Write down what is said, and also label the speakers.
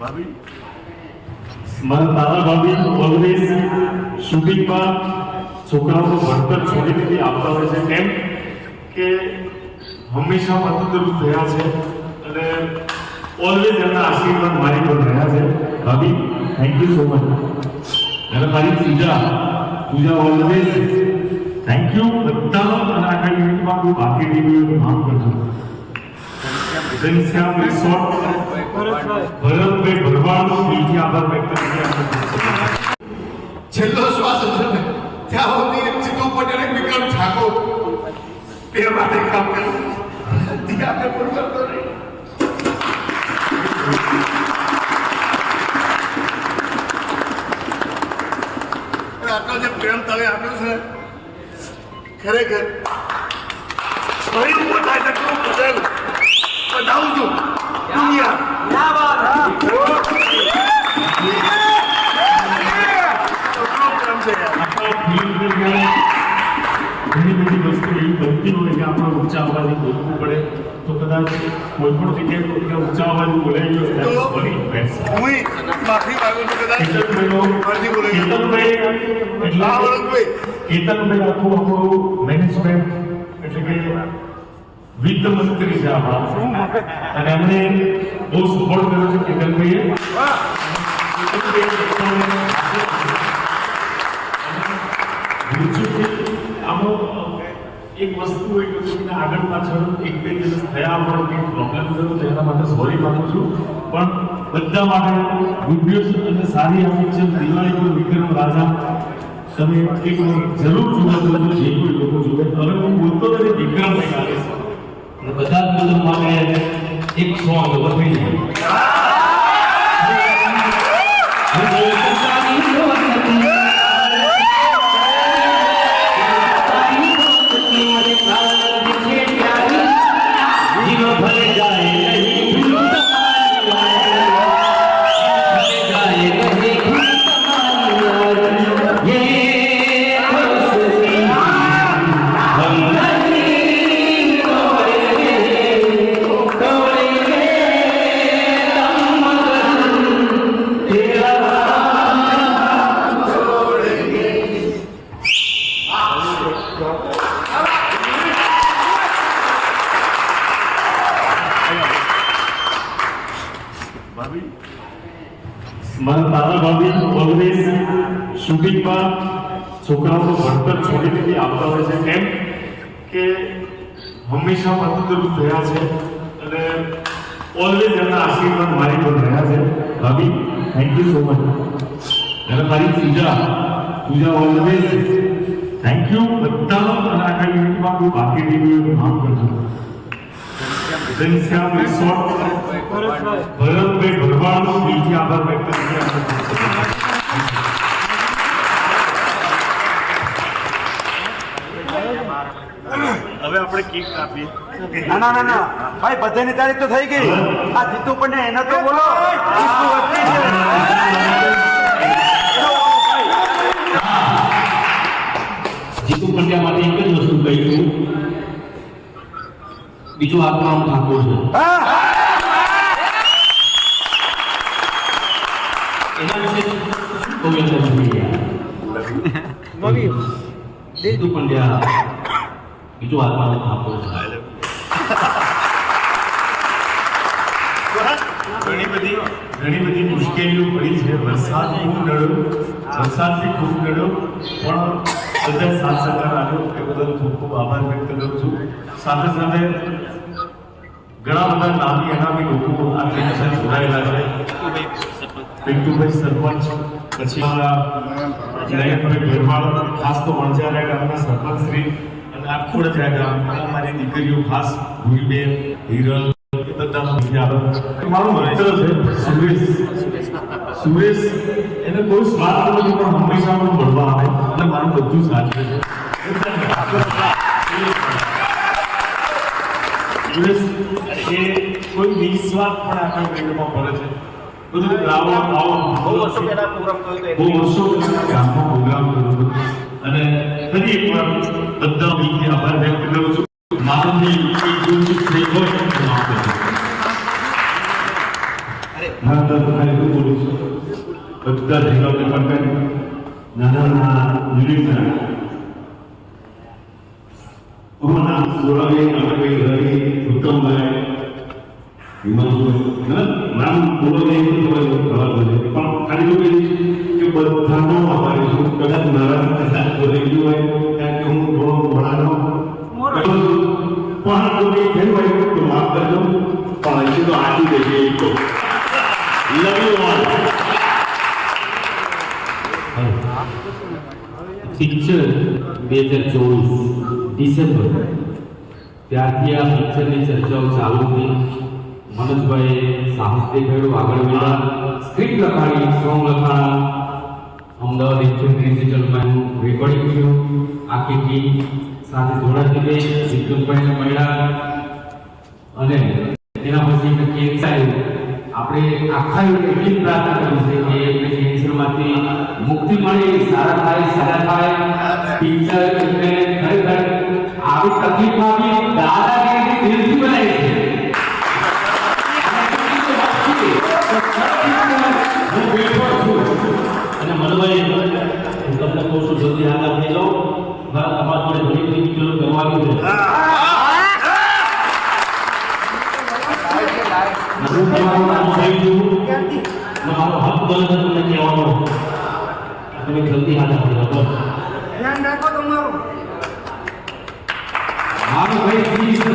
Speaker 1: ભાભી? મારા તારા ભાભી ઓલવેઝ શૂટિંગમાં છોકરાઓનું ભણતર છોડી દીધી આવતા હોય છે. કેમ કે હંમેશા મદદરૂપ થયા છે અને ઓલવેઝ એમના આશીર્વાદ મારી પર રહ્યા છે. ભાભી થેન્ક યુ સો મચ અને મારી Pooja Pooja always thank you બધા અને આખા યુનિટમાં હું બાકી એનું નામ કરજો ઘનશ્યામ રિસોર્ટ ભરતભાઈ ભરવાડનો દિલથી આભાર વ્યક્ત કરી
Speaker 2: છેલ્લો શ્વાસ ત્યાં સુધી પટેલ વિક્રમ ઠાકોર બે માટે કામ કર્યું. ત્યાં આપણે પૂરું કરતો નહીં આટલો જે પ્રેમ તમે આપ્યો છે ખરેખર ફરી ઊભો થાય બતાવું છું.
Speaker 1: ઘણી બધી વસ્તુ એવી બનતી હોય કે આપણે ઊંચા અવાજે બોલવું પડે. તો કદાચ કોઈ પણ જગ્યાએ ઊંચા અવાજે બોલાઈ ગયો ફરી. કેતનભાઈ આખું આપણું મેનેજમેન્ટ એટલે કે વિત્ત મંત્રી છે આપણા અને એમને બહુ સપોર્ટ કર્યો છે કેતનભાઈએ એક વસ્તુ એક તમને આગળ પાછળ એક બે દિવસ થયા પણ કંઈક પ્રોબ્લેમ થયો તો એના માટે સોરી માગું છું. પણ બધા માટે ગુડ અને સારી આપી છે. દિવાળી પર વિક્રમ રાજા. તમે એક જરૂર જોવા જજો જે કોઈ લોકો જોવે હવે હું બોલતો નથી, વિક્રમ બધા જ માટે એક સોંગ બતાવી ભાભી મારા તારા ભાભી ઓલવેઝ શૂટિંગમાં છોકરાઓનું ભણતર છોડી દીધી, આવતા હોય છે. કેમ કે હંમેશા મદદરૂપ થયા છે અને ઓલવેઝ એમના આશીર્વાદ મારી પર રહ્યા છે. ભાભી થેન્ક યુ સો મચ અને મારી Pooja Pooja always thank you બધા અને આખા યુનિટમાં હું બાકી નહીં કામ કરતો ઘનશ્યામ રિસોર્ટ ભરતભાઈ ભરવાડનો દિલથી આભાર વ્યક્ત હવે આપણે કેક કાપીએ.
Speaker 3: ના ના ના ના. ભાઈ બધાની તારીખ તો થઈ ગઈ. આ જીતુ પણ એને તો બોલો. જીતુ
Speaker 4: પંડ્યા માટે એક જ વસ્તુ કહી છું બીજું આત્માનું ઠાકોર છું.
Speaker 3: હા
Speaker 4: એના વિશે કહું એમ નથી યાર જીતુ પંડ્યા બીજું આત્માનું ઠાકોર છું.
Speaker 1: ઘણી બધી ઘણી બધી મુશ્કેલીઓ પડી છે. વરસાદ ખૂબ નડ્યો વરસાદથી ખૂબ નડ્યો પણ બધા સાથ સહકાર આવ્યો એ બદલ ખૂબ ખૂબ આભાર વ્યક્ત કરું છું. સાથે સાથે ઘણા બધા નામી અનામી લોકો આ સાથે જોડાયેલા છે. પિન્ટુભાઈ સરપંચ, પછી નયનભાઈ ભરવાડ ખાસ તો વણઝારા ગામના સરપંચ શ્રી અને આખું રજા ગામ મારી દીકરીઓ, ખાસ ભૂલબેન, હિરલ. મારો મિત્ર છે સુરેશ. સુરેશ, એને કોઈ સ્વાર્થ નથી, પણ હંમેશા મને મળવા આવે અને મારું બધું સાચું છે. સુરેશ એ કોઈ નિસ્વાર્થ પણ આખા ફિલ્ડમાં પડે છે. બધું આવો આવો બહુ વર્ષો બહુ વર્ષો પહેલા ગામમાં પ્રોગ્રામ થયો હતો. અને ફરી એકવાર બધા મિત્રને આભાર વ્યક્ત કરું છું. માનવની એક ભૂલ થઈ હોય તો હા તમારે શું બોલું છું. બધા ભેગા નાના નાના યુનિટના અમારા બોલાવી આપણે ઘરે ઉત્તમભાઈ હિમાંશુભાઈ નામ બોલાવી તો તમારે ખબર પડે પણ ખાલી એવું કે બધાનો આભાર છું કદાચ નારાજ કદાચ બોલાઈ ગયું હોય કારણ કે હું થોડો ભણાનો પણ કોઈ થયું હોય તો માફ કરજો પણ હજી તો આજી દેજે એક તો લવ યુ ઓલ
Speaker 4: પિક્ચર બે હજાર ચોવીસ ડિસેમ્બર. ત્યારથી આ પિક્ચરની ચર્ચાઓ ચાલુ થઈ. મનોજભાઈએ સાહસ દેખાડ્યું. આગળ વધ્યા સ્ક્રિપ્ટ લખાણી સોંગ લખાણા. અમદાવાદ એકસો ડિજિટલમાં એનું રેકોર્ડિંગ થયું આખી ટીમ સાથે જોડાતી ગઈ વિક્રમભાઈને મળ્યા. અને એના પછી એમને કેન્સર આવ્યું આપણે આખા એટલી પ્રાર્થના કરી છે કે એમને કેન્સરમાંથી મુક્તિ મળે, સારા થાય સારા થાય. ટીચર ખરેખર આવી તકલીફમાં બી દિલથી બનાવી છે. અને મનભાઈ હું જલ્દી હાથ આપી જાઓ મારા તમારા જોડે ઘણી બધી મારો હક બને તમને તમે જલ્દી હાજર થઈ જાઓ બસ
Speaker 5: ધ્યાન રાખો તમારું
Speaker 4: મારું ભાઈ શ્રી